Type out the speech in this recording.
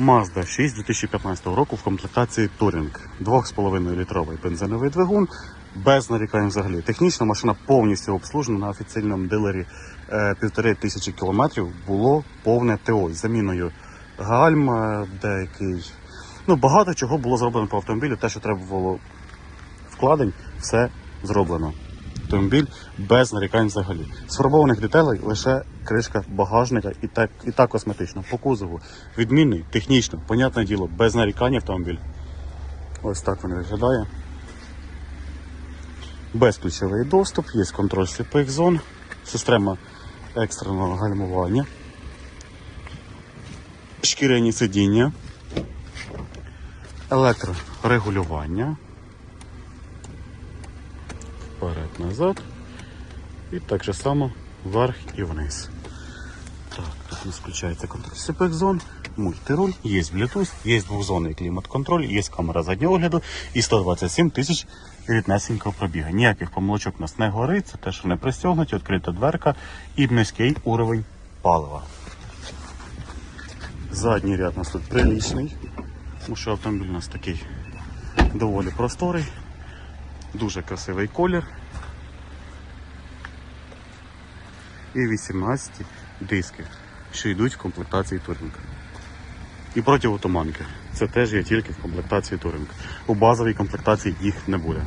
Mazda 6 2015 року в комплектації Touring. 2,5 літровий бензиновий двигун. Без нарікань взагалі. Технічно машина повністю обслужена на офіційному дилері е, півтори тисячі кілометрів. Було повне ТО з заміною гальм е, деякий. Ну, багато чого було зроблено по автомобілю. Те, що треба було вкладень, все зроблено. Автомобіль без нарікань взагалі. З фарбованих деталей лише кришка багажника і так, і так косметично. По кузову відмінний, технічно, понятне діло, без нарікань автомобіль. Ось так він виглядає. Безключовий доступ, є контроль сліпих зон, система екстреного гальмування, шкіряні сидіння, електрорегулювання. Вперед-назад. І так же само вверх і вниз. Так, тут у включається контроль сліпих зон, мультируль, є Bluetooth, є двохзонний клімат-контроль, є камера заднього огляду і 127 тисяч ріднесенького пробіга. Ніяких помилочок у нас не горить, це те, що не пристягнуті, відкрита дверка і низький уровень палива. Задній ряд у нас тут прилічний, тому що автомобіль у нас такий доволі просторий, дуже красивий колір. І 18 диски, що йдуть в комплектації турінка. І противотуманки. Це теж є тільки в комплектації турінка. У базовій комплектації їх не буде.